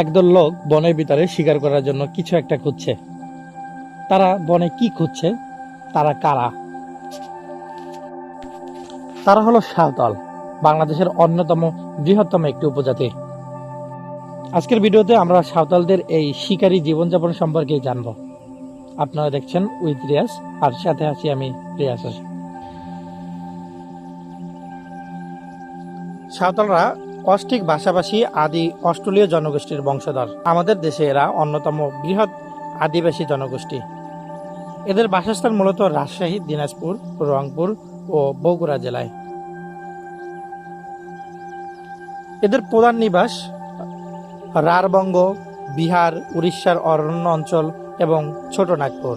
একদল লোক বনের ভিতরে শিকার করার জন্য কিছু একটা খুঁজছে। তারা বনে কি খুঁজছে? তারা কারা? তারা হলো সাঁওতাল, বাংলাদেশের অন্যতম বৃহত্তম একটি উপজাতি। আজকের ভিডিওতে আমরা সাঁওতালদের এই শিকারী জীবনযাপন সম্পর্কে জানব। আপনারা দেখছেন উইথ রিয়াস আর সাথে আছি আমি রিয়াস সাঁওতালরা অস্টিক ভাষাভাষী আদি অস্ট্রেলীয় জনগোষ্ঠীর বংশধর। আমাদের দেশে এরা অন্যতম বৃহৎ আদিবাসী জনগোষ্ঠী। এদের বাসস্থান মূলত রাজশাহী, দিনাজপুর, রংপুর ও বগুড়া জেলায়। এদের প্রধান নিবাস রারবঙ্গ, বিহার, উড়িষ্যার অরণ্য অঞ্চল এবং ছোট নাগপুর।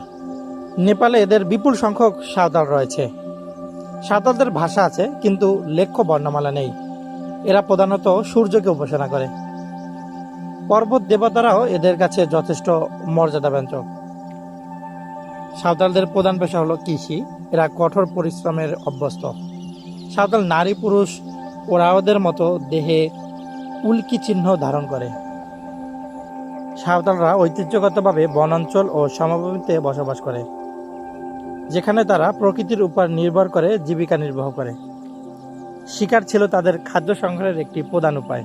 নেপালে এদের বিপুল সংখ্যক সাঁওতাল রয়েছে। সাঁওতালদের ভাষা আছে, কিন্তু লেখ্য বর্ণমালা নেই। এরা প্রধানত সূর্যকে উপাসনা করে। পর্বত দেবতারাও এদের কাছে যথেষ্ট মর্যাদা মর্যাদাব্যঞ্জক সাঁওতালদের প্রধান পেশা হলো কৃষি। এরা কঠোর পরিশ্রমের অভ্যস্ত। সাঁওতাল নারী পুরুষ ওরা ওদের মতো দেহে উল্কি চিহ্ন ধারণ করে। সাঁওতালরা ঐতিহ্যগতভাবে বনাঞ্চল ও সমভূমিতে বসবাস করে, যেখানে তারা প্রকৃতির উপর নির্ভর করে জীবিকা নির্বাহ করে। শিকার ছিল তাদের খাদ্য সংগ্রহের একটি প্রধান উপায়।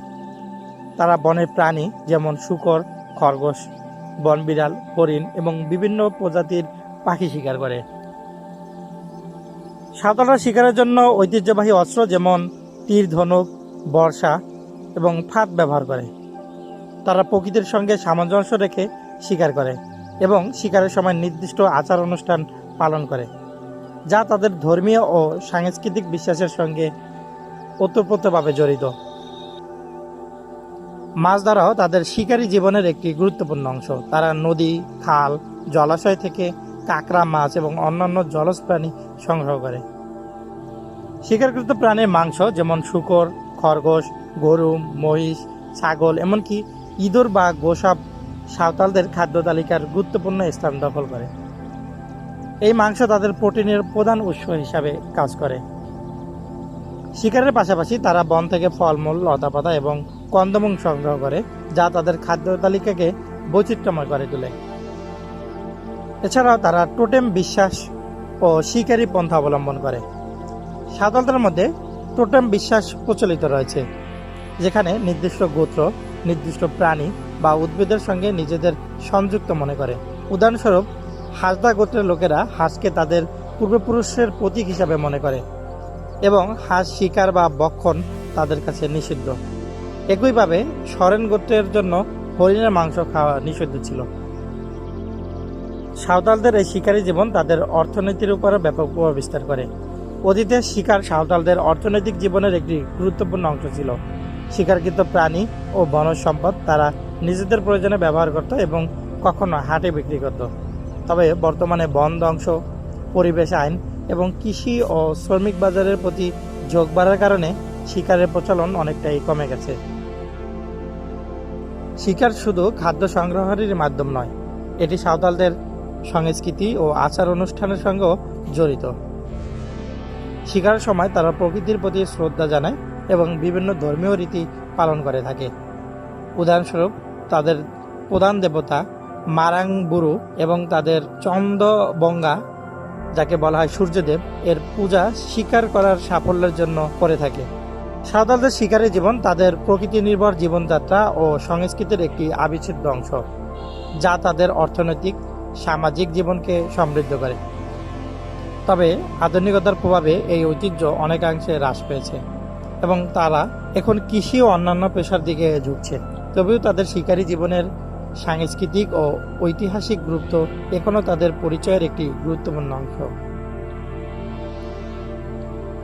তারা বনের প্রাণী যেমন শুকর, খরগোশ, বনবিড়াল, হরিণ এবং বিভিন্ন প্রজাতির পাখি শিকার করে। সাঁওতালরা শিকারের জন্য ঐতিহ্যবাহী অস্ত্র যেমন তীর, ধনুক, বর্ষা এবং ফাঁদ ব্যবহার করে। তারা প্রকৃতির সঙ্গে সামঞ্জস্য রেখে শিকার করে এবং শিকারের সময় নির্দিষ্ট আচার অনুষ্ঠান পালন করে, যা তাদের ধর্মীয় ও সাংস্কৃতিক বিশ্বাসের সঙ্গে ওতপ্রোতভাবে জড়িত। মাছ ধরাও তাদের শিকারী জীবনের একটি গুরুত্বপূর্ণ অংশ। তারা নদী, খাল, জলাশয় থেকে কাঁকড়া মাছ এবং অন্যান্য জলজ প্রাণী সংগ্রহ করে। শিকারকৃত প্রাণীর মাংস যেমন শুকর, খরগোশ, গরু, মহিষ, ছাগল এমনকি ইঁদুর বা গোসাপ সাঁওতালদের খাদ্য তালিকার গুরুত্বপূর্ণ স্থান দখল করে। এই মাংস তাদের প্রোটিনের প্রধান উৎস হিসাবে কাজ করে। শিকারের পাশাপাশি তারা বন থেকে ফলমূল, লতাপাতা এবং কন্দমূল সংগ্রহ করে, যা তাদের খাদ্য তালিকাকে বৈচিত্র্যময় করে তোলে। এছাড়াও তারা টোটেম বিশ্বাস ও শিকারী পন্থা অবলম্বন করে। সাঁওতালদের মধ্যে টোটেম বিশ্বাস প্রচলিত রয়েছে, যেখানে নির্দিষ্ট গোত্র, নির্দিষ্ট প্রাণী বা উদ্ভিদের সঙ্গে নিজেদের সংযুক্ত মনে করে। উদাহরণস্বরূপ, হাসদা গোত্রের লোকেরা হাঁসকে তাদের পূর্বপুরুষের প্রতীক হিসাবে মনে করে। এবং হাঁস, শিকার বা বক্ষণ তাদের কাছে নিষিদ্ধ। একইভাবে সরেন গোত্রের জন্য হরিণের মাংস খাওয়া নিষিদ্ধ ছিল। সাঁওতালদের এই শিকারী জীবন তাদের অর্থনীতির উপরও ব্যাপক প্রভাব বিস্তার করে। অতীতে শিকার সাঁওতালদের অর্থনৈতিক জীবনের একটি গুরুত্বপূর্ণ অংশ ছিল। শিকারকৃত প্রাণী ও বনজ সম্পদ তারা নিজেদের প্রয়োজনে ব্যবহার করত এবং কখনো হাটে বিক্রি করত। তবে বর্তমানে বন ধ্বংস, পরিবেশ আইন এবং কৃষি ও শ্রমিক বাজারের প্রতি যোগ বাড়ার কারণে শিকারের প্রচলন অনেকটাই কমে গেছে। শিকার শুধু খাদ্য সংগ্রহের মাধ্যম নয়, এটি সাঁওতালদের সংস্কৃতি ও আচার অনুষ্ঠানের সঙ্গেও জড়িত। শিকারের সময় তারা প্রকৃতির প্রতি শ্রদ্ধা জানায় এবং বিভিন্ন ধর্মীয় রীতি পালন করে থাকে। উদাহরণস্বরূপ, তাদের প্রধান দেবতা মারাংবুরু এবং তাদের চন্দ্রবঙ্গা যাকে বলা হয় সূর্যদেব, এর পূজা শিকার করার সাফল্যের জন্য করে থাকে। সাঁওতালদের শিকারের জীবন তাদের প্রকৃতি নির্ভর জীবনযাত্রা ও সংস্কৃতির একটি আবিচ্ছেদ্য অংশ, যা তাদের অর্থনৈতিক, সামাজিক জীবনকে সমৃদ্ধ করে। তবে আধুনিকতার প্রভাবে এই ঐতিহ্য অনেকাংশে হ্রাস পেয়েছে এবং তারা এখন কৃষি ও অন্যান্য পেশার দিকে ঝুঁকছে। তবেও তাদের শিকারী জীবনের সাংস্কৃতিক ও ঐতিহাসিক গুরুত্ব এখনও তাদের পরিচয়ের একটি গুরুত্বপূর্ণ অংশ।